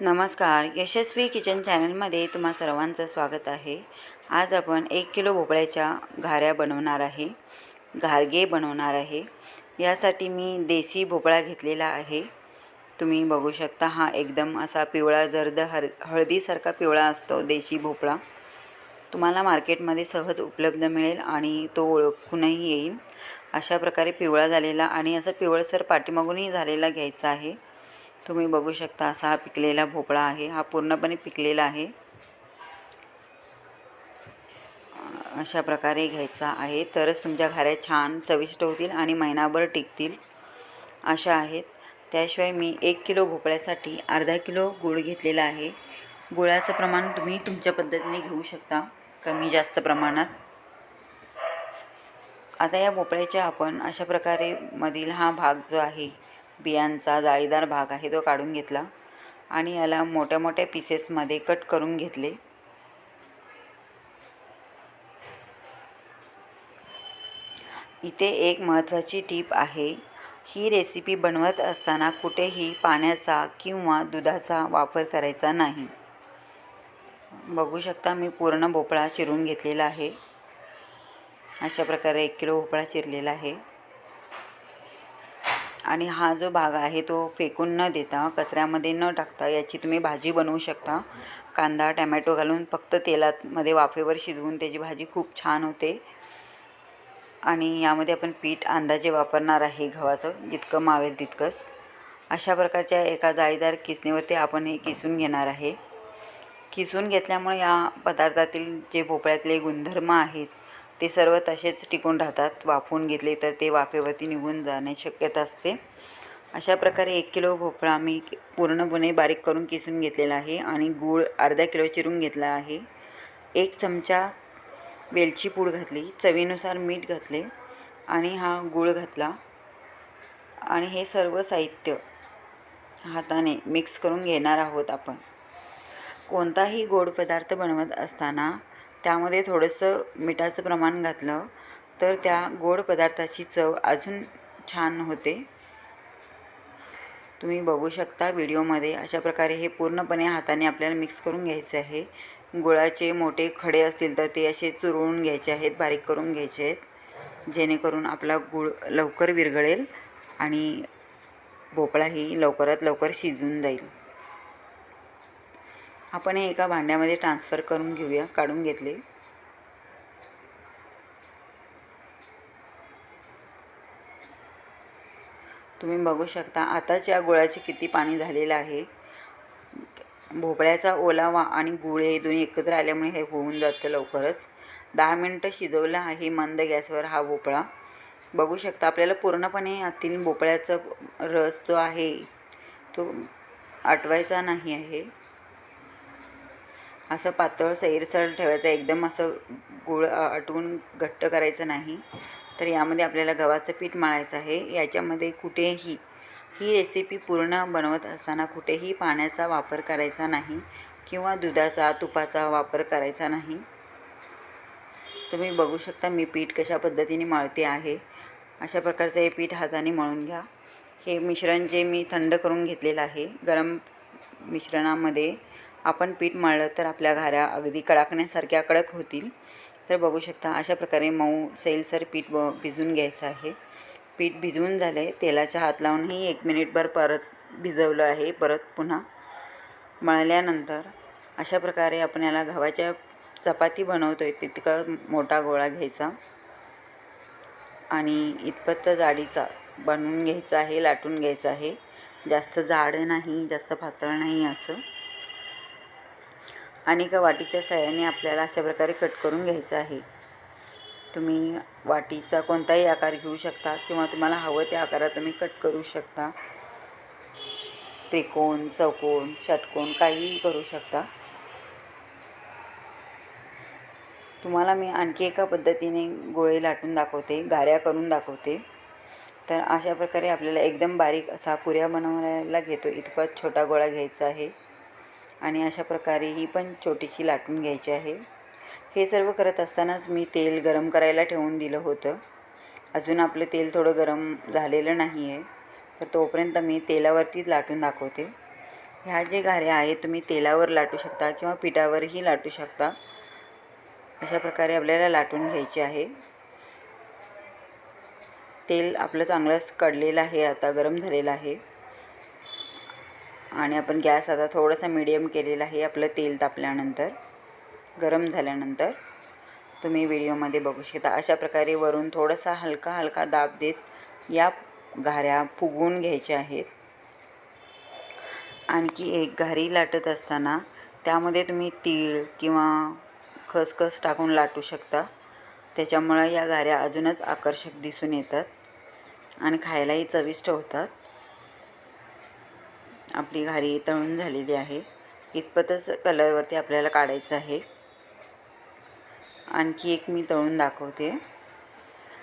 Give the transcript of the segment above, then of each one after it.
नमस्कार. यशस्वी किचन चॅनलमध्ये तुम्हा सर्वांचं स्वागत आहे. आज आपण एक किलो भोपळ्याच्या घाऱ्या बनवणार आहे. घारगे बनवणार आहे. यासाठी मी देसी भोपळा घेतलेला आहे. तुम्ही बघू शकता हा एकदम असा पिवळा जर्द हर हळदीसारखा पिवळा असतो देशी भोपळा. तुम्हाला मार्केटमध्ये सहज उपलब्ध मिळेल आणि तो ओळखूनही येईल. अशा प्रकारे पिवळा झालेला आणि असं पिवळसर पाठीमागूनही झालेला घ्यायचा आहे. तुम्ही बघू शकता असा हा पिकलेला भोपळा आहे. हा पूर्णपणे पिकलेला आहे. अशा प्रकारे घ्यायचा आहे. तरच तुमच्या घाऱ्या छान चविष्ट होतील आणि महिनाभर टिकतील. अशा आहेत. त्याशिवाय मी एक किलो भोपळ्यासाठी अर्धा किलो गूळ घेतलेला आहे. गुळाचं प्रमाण तुम्ही तुमच्या पद्धतीने घेऊ शकता. कमी जास्त प्रमाणात. आता या भोपळ्याच्या आपण अशा प्रकारे मधील हा भाग जो आहे बियांचा जाळीदार भाग आहे तो काढून घेतला आणि याला मोठ्या मोठ्या पीसेसमध्ये कट करून घेतले. इथे एक महत्त्वाची टीप आहे ही रेसिपी बनवत असताना कुठेही पाण्याचा किंवा दुधाचा वापर करायचा नाही. बघू शकता मी पूर्ण भोपळा चिरून घेतलेला आहे. अशा प्रकारे एक किलो भोपळा चिरलेला आहे. आणि हा जो भाग आहे तो फेकून न देता कचऱ्यामध्ये न टाकता याची तुम्ही भाजी बनवू शकता. कांदा टॅमॅटो घालून फक्त तेलात मध्ये वाफेवर शिजवून त्याची भाजी खूप छान होते. आणि यामध्ये आपण पीठ अंदाजे वापरणार आहे गव्हाचं जितकं मावेल तितकंच. अशा प्रकारच्या एका जाळीदार किसणीवरती आपण हे किसून घेणार आहे. किसून घेतल्यामुळे या पदार्थातील जे भोपळ्यातले गुणधर्म आहेत ते सर्व तसेच टिकून राहतात. वाफवून घेतले तर ते वाफेवरती निघून जाण्याची शक्यता असते. अशा प्रकारे एक किलो भोपळा मी पूर्णपणे बारीक करून किसून घेतलेला आहे आणि गूळ अर्धा किलो चिरून घेतला आहे. एक चमचा वेलची पूड घातली चवीनुसार मीठ घातले आणि हा गूळ घातला. आणि हे सर्व साहित्य हाताने मिक्स करून घेणार आहोत आपण. कोणताही गोड पदार्थ बनवत असताना त्यामध्ये थोडंसं मिठाचं प्रमाण घातलं तर त्या गोड पदार्थाची चव अजून छान होते. तुम्ही बघू शकता व्हिडिओमध्ये अशा प्रकारे हे पूर्णपणे हाताने आपल्याला मिक्स करून घ्यायचे आहे. गुळाचे मोठे खडे असतील तर ते असे चुरवून घ्यायचे आहेत बारीक करून घ्यायचे आहेत जेणेकरून आपला गुळ लवकर विरघळेल आणि भोपळाही लवकरात लवकर शिजून जाईल. आपण हे एका भांड्यामध्ये ट्रान्सफर करून घेऊया काढून घेतले. तुम्ही बघू शकता आताच या गुळाचे किती पाणी झालेलं आहे. भोपळ्याचा ओलावा आणि गुळ हे दोन्ही एकत्र आल्यामुळे हे होऊन जातं लवकरच. दहा मिनटं शिजवलं आहे मंद गॅसवर हा भोपळा. बघू शकता आपल्याला पूर्णपणे आतील भोपळ्याचा रस जो आहे तो आटवायचा नाही आहे. असं पातळ सैरसर ठेवायचं एकदम असं गुळ आटवून घट्ट करायचं नाही. तर यामध्ये आपल्याला गव्हाचं पीठ मळायचं आहे. याच्यामध्ये कुठेही ही रेसिपी पूर्ण बनवत असताना कुठेही पाण्याचा वापर करायचा नाही किंवा दुधाचा तुपाचा वापर करायचा नाही. तुम्ही बघू शकता मी पीठ कशा पद्धतीने मळते आहे. अशा प्रकारचं हे पीठ हाताने मळून घ्या. हे मिश्रण जे मी थंड करून घेतलेलं आहे गरम मिश्रणामध्ये आपण पीठ मळलं तर आपल्या घाऱ्या अगदी कडाकण्यासारख्या कडक होतील. तर बघू शकता अशा प्रकारे मऊ सैलसर पीठ ब भिजून घ्यायचं आहे. पीठ भिजवून झाले तेलाच्या हात लावूनही एक मिनिटभर परत भिजवलं आहे. परत पुन्हा मळल्यानंतर अशा प्रकारे आपण याला गव्हाच्या चपाती बनवतो आहे तितका मोठा गोळा घ्यायचा. आणि इतपत जाडीचा बनवून घ्यायचा आहे लाटून घ्यायचा आहे. जास्त जाड नाही जास्त पातळ नाही असं. आणि एका वाटीच्या साह्याने आपल्याला अशा प्रकारे कट करून घ्यायचं आहे. तुम्ही वाटीचा कोणताही आकार घेऊ शकता किंवा तुम्हाला हवं त्या आकारात तुम्ही कट करू शकता. त्रिकोण चौकोन षटकोन काहीही करू शकता. तुम्हाला मी आणखी एका पद्धतीने गोळे लाटून दाखवते गाऱ्या करून दाखवते. तर अशा प्रकारे आपल्याला एकदम बारीक असा पुऱ्या बनवायला घेतो. इतपत छोटा गोळा घ्यायचा आहे. आणि अशा प्रकारे ही पण छोटीशी लाटून घ्यायची आहे. हे सर्व करत असतानाच मी तेल गरम करायला ठेवून दिलं होतं. अजून आपलं तेल थोडं गरम झालेलं नाही आहे तर तोपर्यंत मी तेलावरतीच लाटून दाखवते. ह्या जे घाऱ्या आहेत तुम्ही तेलावर लाटू शकता किंवा पिठावरही लाटू शकता. अशा प्रकारे आपल्याला लाटून घ्यायचे आहे. तेल आपलं चांगलंच कडलेलं आहे आता गरम झालेलं आहे. आणि आपण गॅस आता थोडासा मिडियम केलेला आहे. आपलं तेल तापल्यानंतर गरम झाल्यानंतर तुम्ही व्हिडिओमध्ये बघू शकता. अशा प्रकारे वरून थोडासा हलका हलका दाब देत या घाऱ्या फुगवून घ्यायच्या आहेत. आणखी एक घारी लाटत असताना त्यामध्ये तुम्ही तीळ किंवा खसखस टाकून लाटू शकता. त्याच्यामुळं या घाऱ्या अजूनच आकर्षक दिसून येतात आणि खायलाही चविष्ट होतात. आपली घारी तळून झालेली आहे. इतपतच कलरवरती आपल्याला काढायचं आहे. आणखी एक मी तळून दाखवते.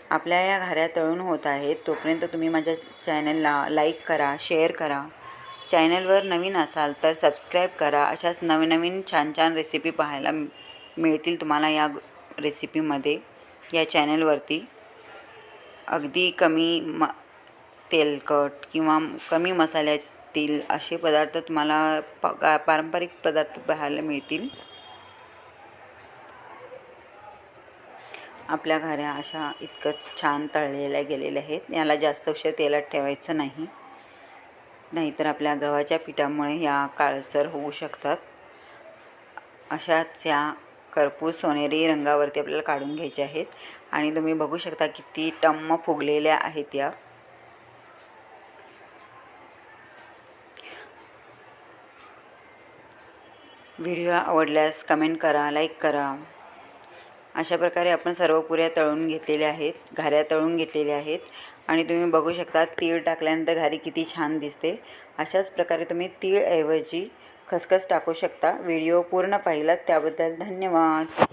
आपल्या या घाऱ्या तळून होत आहेत. तोपर्यंत तुम्ही माझ्या चॅनलला लाईक करा शेअर करा. चॅनलवर नवीन असाल तर सबस्क्राईब करा. अशाच नवीन नवीन छान छान रेसिपी पाहायला मिळतील तुम्हाला या रेसिपीमध्ये या चॅनलवरती. अगदी कमी म तेलकट किंवा कमी लागतील असे पदार्थ तुम्हाला प पारंपरिक पदार्थ पाहायला मिळतील. आपल्या घऱ्या अशा इतकं छान तळलेल्या गेलेल्या आहेत. याला जास्त उशीर तेलात ठेवायचं नाही. नाहीतर आपल्या गव्हाच्या पिठामुळे या काळसर होऊ शकतात. अशाच या करपूस सोनेरी रंगावरती आपल्याला काढून घ्यायचे आहेत. आणि तुम्ही बघू शकता किती टम्म फुगलेल्या आहेत या. व्हिडिओ आवडल्यास कमेंट करा लाईक करा. अशा प्रकारे आपण सर्व पुऱ्या तळून घेतलेल्या आहेत घाऱ्या तळून घेतलेल्या आहेत. आणि तुम्ही बघू शकता तीळ टाकल्यानंतर घारी किती छान दिसते. अशाच प्रकारे तुम्ही तीळऐवजी खसखस टाकू शकता. व्हिडिओ पूर्ण पाहिलात त्याबद्दल धन्यवाद.